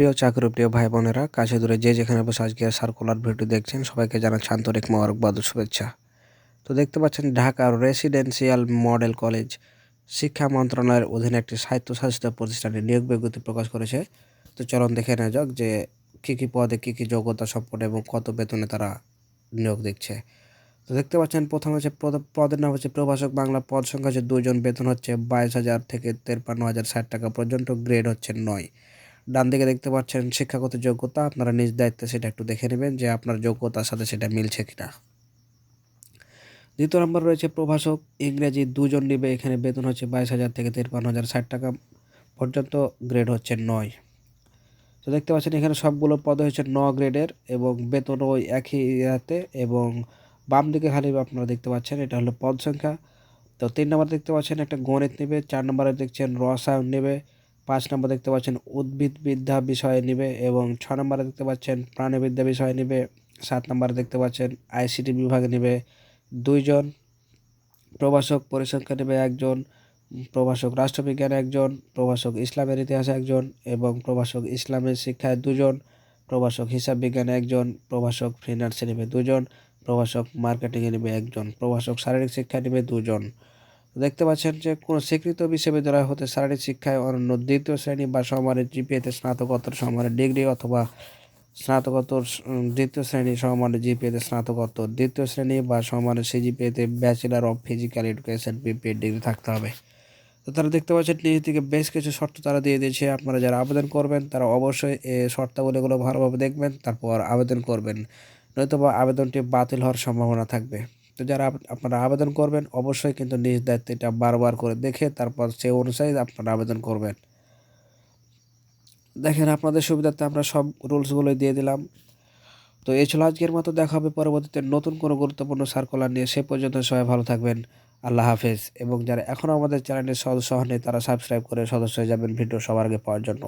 প্রিয় চাকরি প্রিয় ভাই বোনেরা, কাছে দূরে যে যেখানে বসে আজকে সার্কুলার ভিডিও দেখছেন, সবাইকে জানাচ্ছি আন্তরিক মোবারকবাদ শুভেচ্ছা। তো দেখতে পাচ্ছেন ঢাকার রেসিডেন্সিয়াল মডেল কলেজ শিক্ষা মন্ত্রণালয়ের অধীনে একটি স্বায়ত্তশাসিত প্রতিষ্ঠানে নিয়োগ বিজ্ঞপ্তি প্রকাশ করেছে। তো চলন দেখে নেওয়া যাক যে কী কী পদে কী কী যোগ্যতা সম্পন্ন এবং কত বেতনে তারা নিয়োগ দিচ্ছে। তো দেখতে পাচ্ছেন, প্রথম হচ্ছে পদের নাম হচ্ছে প্রভাষক বাংলা, পদ সংখ্যা হচ্ছে দুজন বেতন হচ্ছে বাইশ হাজার থেকে তেপ্পান্ন হাজার ষাট টাকা পর্যন্ত গ্রেড হচ্ছে নয়। ডান দিকে দেখতে পাচ্ছেন শিক্ষাগত যোগ্যতা। আপনারা নিজ দায়িত্বে সেটা একটু দেখে নেবেন যে আপনার যোগ্যতার সাথে সেটা মিলছে কিনা। দ্বিতীয় নম্বর রয়েছে প্রভাষক। ইংরেজি দুজন নিবে, এখানে বেতন হচ্ছে বাইশ হাজার থেকে তিরপান্ন হাজার ষাট টাকা পর্যন্ত, গ্রেড হচ্ছে নয়। তো দেখতে পাচ্ছেন এখানে সবগুলো পদ হচ্ছে ন গ্রেডের এবং বেতন ওই একই ইয়াতে এবং বাম দিকে খালি আপনারা দেখতে পাচ্ছেন, এটা হলো পদ সংখ্যা। তো তিন নম্বর দেখতে পাচ্ছেন একটা গণিত নেবে, চার নম্বরে দেখছেন রসায়ন নেবে পাঁচ নম্বর দেখতে পাচ্ছেন, উদ্ভিদ বিদ্যা বিষয়ে নিবে এবং ছ নম্বরে দেখতে পাচ্ছেন প্রাণীবিদ্যা বিষয়ে নিবে। সাত নম্বরে দেখতে পাচ্ছেন, আইসিটি বিভাগে নিবে দুইজন। প্রভাষক পরিসংখ্যা নেবে একজন, প্রভাষক রাষ্ট্রবিজ্ঞানে একজন, প্রভাষক ইসলামের ইতিহাসে একজন এবং প্রভাষক ইসলামের শিক্ষায় দুজন, প্রভাষক হিসাব বিজ্ঞানে একজন, প্রভাষক ফিনান্সে নেবে দুজন, প্রভাষক মার্কেটিংয়ে নেবে একজন, প্রভাষক শারীরিক শিক্ষায় নেবে দুজন। দেখতে পাচ্ছেন যে কোনো স্বীকৃত বিশ্ববিদ্যালয় হতে শারীরিক শিক্ষায় অনন্য দ্বিতীয় শ্রেণি বা সমানের জিপিএতে স্নাতকোত্তর, সমানের ডিগ্রি অথবা স্নাতকোত্তর দ্বিতীয় শ্রেণি সমমানের জিপিএতে স্নাতকোত্তর, দ্বিতীয় শ্রেণি বা সমমানের সিজিপিএতে bachelor of physical education BPEd degree থাকতে হবে। তো তারা দেখতে পাচ্ছেন নিজ থেকে বেশ কিছু শর্ত তারা দিয়ে দিয়েছে। আপনারা যারা আবেদন করবেন, তারা অবশ্যই এই শর্তাবলীগুলো ভালোভাবে দেখবেন, তারপর আবেদন করবেন। নয়তোবা আবেদনটি বাতিল হওয়ার সম্ভাবনা থাকবে। তো যারা আপনারা আবেদন করবেন, অবশ্যই কিন্তু নিজ দায়িত্বে এটা বারবার করে দেখে তারপর সেই অনুযায়ী আপনারা আবেদন করবেন। দেখেন আপনাদের সুবিধার্থে আমরা সব রুলসগুলোই দিয়ে দিলাম। তো এই ছিল আজকের মতো, দেখা হবে পরবর্তীতে নতুন কোনো গুরুত্বপূর্ণ সার্কুলার নিয়ে। সে পর্যন্ত সবাই ভালো থাকবেন, আল্লাহ হাফেজ। এবং যারা এখনও আমাদের চ্যানেলের সদস্য হননি, তারা সাবস্ক্রাইব করে সদস্য হয়ে যাবেন ভিডিও সবার আগে পাওয়ার জন্য।